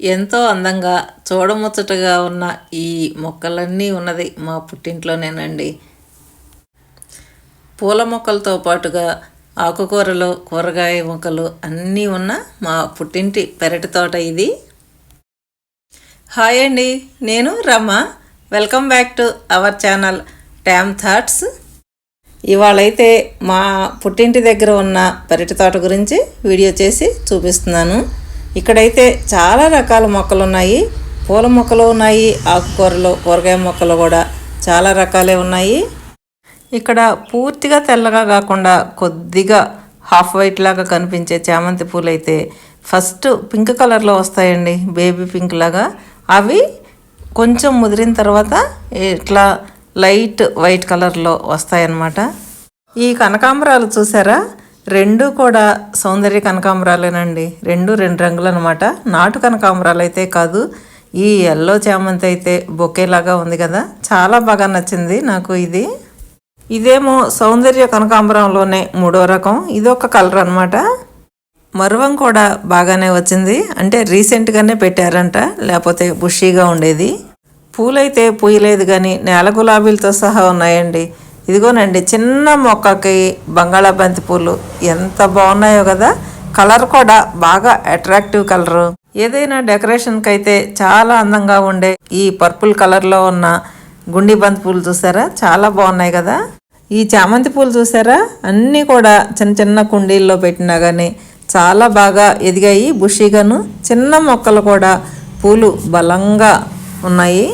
ఎంతో అందంగా చూడముచ్చటగా ఉన్న ఈ మొక్కలన్నీ ఉన్నది మా పుట్టింట్లోనేనండి. పూల మొక్కలతో పాటుగా ఆకుకూరలు కూరగాయ మొక్కలు అన్నీ ఉన్న మా పుట్టింటి పెరటి తోట ఇది. హాయ్ అండి నేను Rama. Welcome back to our channel Tam Thoughts. ఇవాళైతే మా పుట్టింటి దగ్గర ఉన్న పెరటి తోట గురించి వీడియో చేసి చూపిస్తున్నాను. ఇక్కడైతే చాలా రకాల మొక్కలు ఉన్నాయి పూల మొక్కలు ఉన్నాయి ఆకుకూరలు కూరగాయ మొక్కలు కూడా చాలా రకాలే ఉన్నాయి. ఇక్కడ పూర్తిగా తెల్లగా కాకుండా కొద్దిగా హాఫ్ వైట్ లాగా కనిపించే చామంతి పూలు అయితే ఫస్ట్ పింక్ కలర్లో వస్తాయండి బేబీ పింక్ లాగా. అవి కొంచెం ముదిరిన తర్వాత ఇట్లా లైట్ వైట్ కలర్లో వస్తాయన్నమాట. ఈ కనకాంబరాలు చూసారా? రెండు కూడా సౌందర్య కనకాంబరాలేనండి. రెండు రెండు రంగులు అనమాట నాటు కనకాంబరాలు అయితే కాదు ఈ ఎల్లో చామంతి అయితే బొకేలాగా ఉంది కదా. చాలా బాగా నచ్చింది నాకు ఇది. ఇదేమో సౌందర్య కనకాంబరంలోనే మూడో రకం. ఇదొక కలర్ అనమాట. మరువం కూడా బాగానే వచ్చింది. అంటే రీసెంట్గానే పెట్టారంట లేకపోతే బుషీగా ఉండేది. పూలైతే పూయలేదు కానీ నేల గులాబీలతో సహా ఉన్నాయండి. ఇదిగోనండి చిన్న మొక్కకి బంగాళాబంతి పూలు ఎంత బాగున్నాయో కదా? కలర్ కూడా బాగా అట్రాక్టివ్ కలరు ఏదైనా డెకరేషన్కి అయితే చాలా అందంగా ఉండే ఈ పర్పుల్ కలర్లో ఉన్న గుండి బంతి పూలు చూసారా? చాలా బాగున్నాయి కదా? ఈ చామంతి పూలు చూసారా? అన్నీ కూడా చిన్న చిన్న కుండీల్లో పెట్టినా కానీ చాలా బాగా ఎదిగాయి. బుషీగాను చిన్న మొక్కలు కూడా పూలు బలంగా ఉన్నాయి.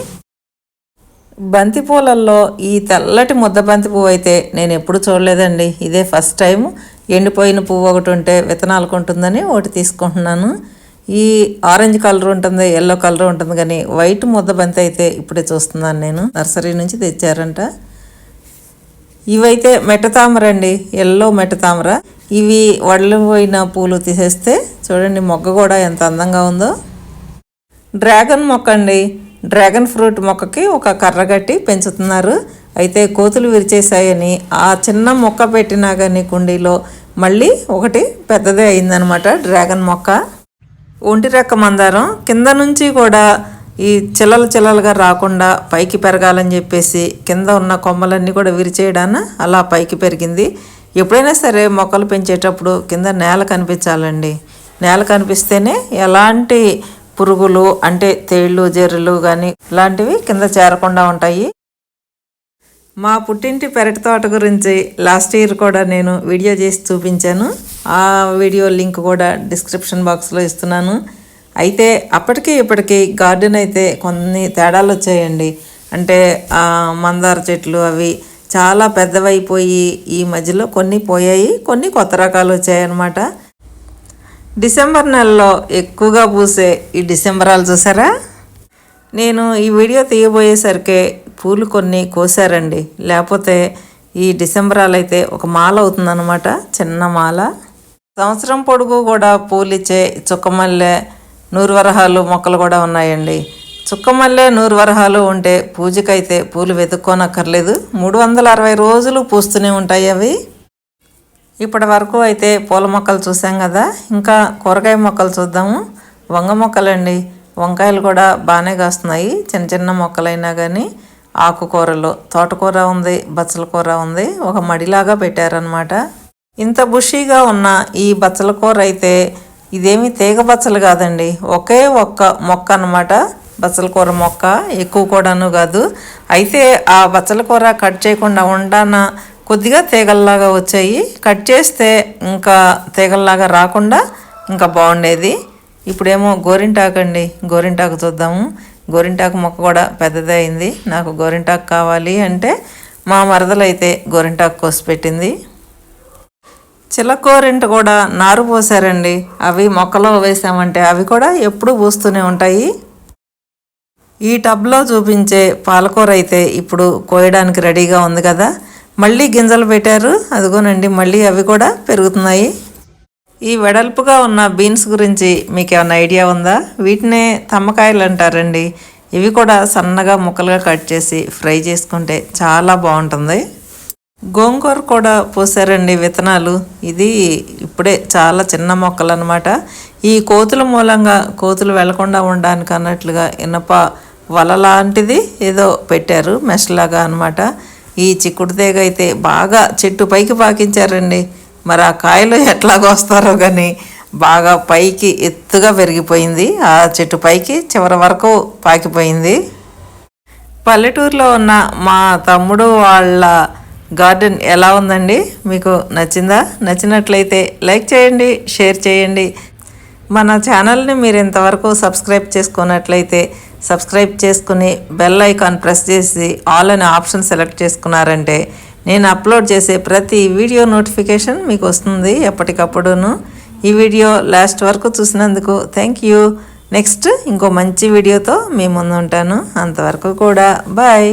బంతిపూలల్లో ఈ తెల్లటి ముద్ద బంతి పువ్వు అయితే నేను ఎప్పుడు చూడలేదండి. ఇదే ఫస్ట్ టైం ఎండిపోయిన పువ్వు ఒకటి ఉంటే విత్తనాలకు ఉంటుందని ఒకటి తీసుకుంటున్నాను. ఈ ఆరెంజ్ కలర్ ఉంటుంది ఎల్లో కలర్ ఉంటుంది కానీ వైట్ ముద్ద బంతి అయితే ఇప్పుడే చూస్తున్నాను నేను. నర్సరీ నుంచి తెచ్చారంట. ఇవైతే మెట్టతామర అండి. ఎల్లో మెట్టతామర ఇవి వడలిపోయిన పూలు తీసేస్తే చూడండి మొగ్గ కూడా ఎంత అందంగా ఉందో. డ్రాగన్ మొక్క అండి. డ్రాగన్ ఫ్రూట్ మొక్కకి ఒక కర్ర కట్టి పెంచుతున్నారు. అయితే కోతులు విరిచేసాయని ఆ చిన్న మొక్క పెట్టినా కానీ కుండీలో మళ్ళీ ఒకటి పెద్దదే అయిందనమాట డ్రాగన్ మొక్క. ఒంటి రెక్క మందారం కింద నుంచి కూడా ఈ చిల్లలు చిల్లలుగా రాకుండా పైకి పెరగాలని చెప్పేసి కింద ఉన్న కొమ్మలన్నీ కూడా విరిచేయడాన అలా పైకి పెరిగింది. ఎప్పుడైనా సరే మొక్కలు పెంచేటప్పుడు కింద నేల కనిపించాలండి. నేల కనిపిస్తేనే ఎలాంటి పురుగులు అంటే తేళ్ళు జెర్రులు కానీ లాంటివి కింద చేరకుండా ఉంటాయి. మా పుట్టింటి పెరటి తోట గురించి లాస్ట్ ఇయర్ కూడా నేను వీడియో చేసి చూపించాను. ఆ వీడియో లింక్ కూడా డిస్క్రిప్షన్ బాక్స్లో ఇస్తున్నాను. అయితే అప్పటికి ఇప్పటికి గార్డెన్ అయితే కొన్ని తేడాలు వచ్చాయండి. అంటే మందార చెట్లు అవి చాలా పెద్దవైపోయి ఈ మధ్యలో కొన్ని పోయాయి. కొన్ని కొత్త రకాలు వచ్చాయన్నమాట. డిసెంబర్ నెలలో ఎక్కువగా పూసే ఈ డిసెంబరాలు చూసారా? నేను ఈ వీడియో తీయబోయేసరికి పూలు కొన్ని కోసారండి. లేకపోతే ఈ డిసెంబరాలు అయితే ఒక మాల అవుతుందన్నమాట చిన్న మాల. సంవత్సరం పొడుగు కూడా పూలిచ్చే చుక్కమల్లె నూరువరహాలు మొక్కలు కూడా ఉన్నాయండి. చుక్కమల్లె నూరువరహాలు ఉంటే పూజకైతే పూలు వెతుక్కోనక్కర్లేదు. మూడు వందల అరవై రోజులు పూస్తూనే ఉంటాయి అవి. ఇప్పటి వరకు అయితే పూల మొక్కలు చూసాం కదా. ఇంకా కూరగాయ మొక్కలు చూద్దాము. వంగ మొక్కలండి. వంకాయలు కూడా బాగానే కాస్తున్నాయి. చిన్న చిన్న మొక్కలైనా కానీ ఆకుకూరలు. తోటకూర ఉంది బచ్చల కూర ఉంది. ఒక మడిలాగా పెట్టారనమాట ఇంత బుషీగా ఉన్న ఈ బచ్చల కూర అయితే ఇదేమి తీగ బచ్చలు కాదండి. ఒకే ఒక్క మొక్క అనమాట బచ్చల కూర మొక్క ఎక్కువ కూడాను కాదు. అయితే ఆ బచ్చల కూర కట్ చేయకుండా ఉండాన కొద్దిగా తీగల్లాగా వచ్చాయి. కట్ చేస్తే ఇంకా తీగల్లాగా రాకుండా ఇంకా బాగుండేది. ఇప్పుడేమో గోరింటాకు అండి. గోరింటాకు చూద్దాము. గోరింటాకు మొక్క కూడా పెద్దదే అయింది. నాకు గోరింటాకు కావాలి అంటే మా మరదలైతే గోరింటాకు కోసి పెట్టింది. చిలకోరింట కూడా నారు పోసారండి. అవి మొక్కలో వేసామంటే అవి కూడా ఎప్పుడూ పూస్తూనే ఉంటాయి. ఈ టబ్లో చూపించే పాలకూర అయితే ఇప్పుడు కోయడానికి రెడీగా ఉంది కదా. మళ్ళీ గింజలు పెట్టారు. అదిగోనండి మళ్ళీ అవి కూడా పెరుగుతున్నాయి. ఈ వెడల్పుగా ఉన్న బీన్స్ గురించి మీకు ఏమైనా ఐడియా ఉందా? వీటినే తమ్మకాయలు అంటారండి. ఇవి కూడా సన్నగా ముక్కలుగా కట్ చేసి ఫ్రై చేసుకుంటే చాలా బాగుంటుంది. గోంగూర కూడా పోసారండి విత్తనాలు. ఇది ఇప్పుడే చాలా చిన్న మొక్కలు అనమాట ఈ కోతుల మూలంగా కోతులు వెళ్ళకుండా ఉండడానికి అన్నట్లుగా ఇనప వల లాంటిది ఏదో పెట్టారు మెష్ లాగా అనమాట ఈ చిక్కుడు తీగ అయితే బాగా చెట్టు పైకి పాకించారండి. మరి ఆ కాయలు ఎట్లాగొస్తారో కానీ బాగా పైకి ఎత్తుగా పెరిగిపోయింది. ఆ చెట్టు పైకి చివరి వరకు పాకిపోయింది. పల్లెటూరులో ఉన్న మా తమ్ముడు వాళ్ళ గార్డెన్ ఎలా ఉందండి? మీకు నచ్చిందా? నచ్చినట్లయితే లైక్ చేయండి షేర్ చేయండి. మన ఛానల్ని మీరు ఇంతవరకు సబ్స్క్రైబ్ చేసుకున్నట్లయితే సబ్స్క్రైబ్ చేసుకుని బెల్ ఐకాన్ ప్రెస్ చేసి ఆల్ అనే ఆప్షన్ సెలెక్ట్ చేసుకున్నారంటే నేను అప్లోడ్ చేసే ప్రతి వీడియో నోటిఫికేషన్ మీకు వస్తుంది ఎప్పటికప్పుడును. ఈ వీడియో లాస్ట్ వరకు చూసినందుకు థ్యాంక్ యూ నెక్స్ట్ ఇంకో మంచి వీడియోతో మీ ముందు ఉంటాను. అంతవరకు కూడా బాయ్